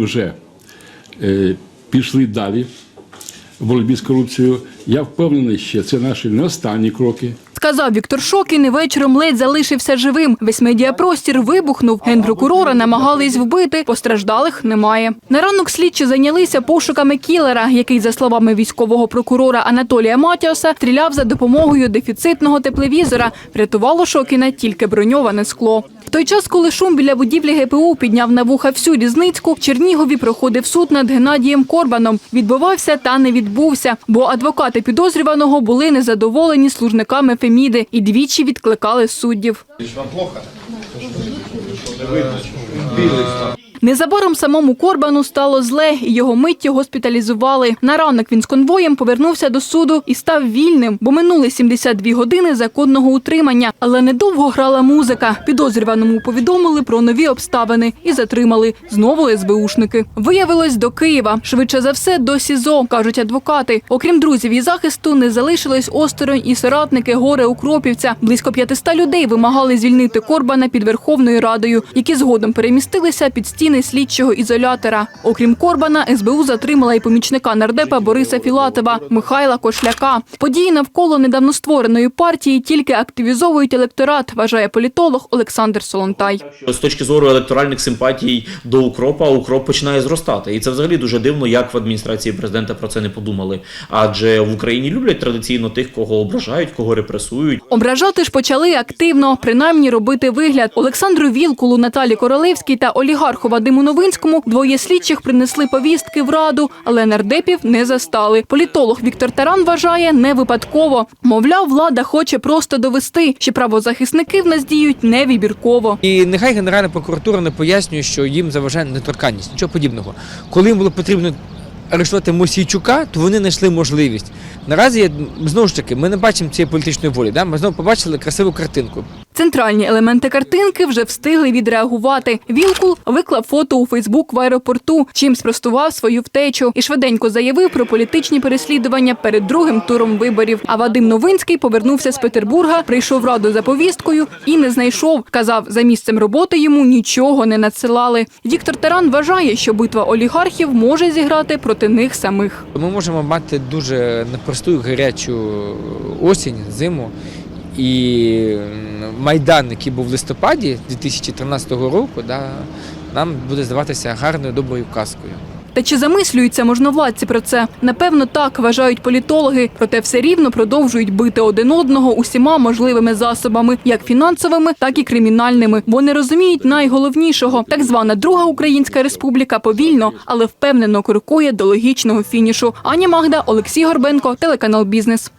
вже е, пішли далі в боротьбі з корупцією. Я впевнений, що це наші не останні кроки. Сказав Віктор Шокін і вечором ледь залишився живим. Весь медіапростір вибухнув. Генпрокурора намагались вбити, постраждалих немає. На ранок слідчі зайнялися пошуками кілера, який, за словами військового прокурора Анатолія Матіоса, стріляв за допомогою дефіцитного тепловізора. Врятувало Шокіна тільки броньоване скло. Той час, коли шум біля будівлі ГПУ підняв на вуха всю різницьку, Чернігові проходив суд над Геннадієм Корбаном. Відбувався та не відбувся, бо адвокати підозрюваного були незадоволені служниками Феміди і двічі відкликали суддів. Незабаром самому Корбану стало зле, і його миттю госпіталізували. На ранок він з конвоєм повернувся до суду і став вільним, бо минули 72 години законного утримання. Але недовго грала музика. Підозрюваному повідомили про нові обставини і затримали знову СБУшники. Виявилось до Києва. Швидше за все до СІЗО, кажуть адвокати. Окрім друзів і захисту, не залишились осторонь і соратники горе Укропівця. Близько 500 людей вимагали звільнити Корбана під Верховною Радою, які згодом перемістилися під стіни слідчого ізолятора. Окрім Корбана, СБУ затримала і помічника нардепа Бориса Філатова Михайла Кошляка. Події навколо недавно створеної партії тільки активізовують електорат, вважає політолог Олександр Солонтай. З точки зору електоральних симпатій до укропа, укроп починає зростати. І це взагалі дуже дивно, як в адміністрації президента про це не подумали. Адже в Україні люблять традиційно тих, кого ображають, кого репресують. Ображати ж почали активно, принаймні робити вигляд. Олександру Вілкулу, Наталі Королевській та олігарху Вадиму Новинському двоє слідчих принесли повістки в раду, але нардепів не застали. Політолог Віктор Таран вважає не випадково. Мовляв, влада хоче просто довести, що правозахисники в нас діють невибірково. І нехай Генеральна прокуратура не пояснює, що їм заважає недоторканність, нічого подібного. Коли їм було потрібно арештувати Мосійчука, то вони знайшли можливість. Наразі знову ж таки ми не бачимо цієї політичної волі. Да? Ми знову побачили красиву картинку. Центральні елементи картинки вже встигли відреагувати. Вілкул виклав фото у Фейсбук в аеропорту, чим спростував свою втечу і швиденько заявив про політичні переслідування перед другим туром виборів. А Вадим Новинський повернувся з Петербурга, прийшов в раду за повісткою і не знайшов. Казав, за місцем роботи йому нічого не надсилали. Віктор Таран вважає, що битва олігархів може зіграти проти них самих. Ми можемо мати дуже непросту гарячу осінь, зиму. І майдан, який був в листопаді 2013 року, да, нам буде здаватися гарною доброю казкою. Та чи замислюються можновладці про це? Напевно, так вважають політологи. Проте все рівно продовжують бити один одного усіма можливими засобами, як фінансовими, так і кримінальними, бо не розуміють найголовнішого. Так звана Друга Українська Республіка повільно, але впевнено крокує до логічного фінішу. Аня Магда, Олексій Горбенко, телеканал Бізнес.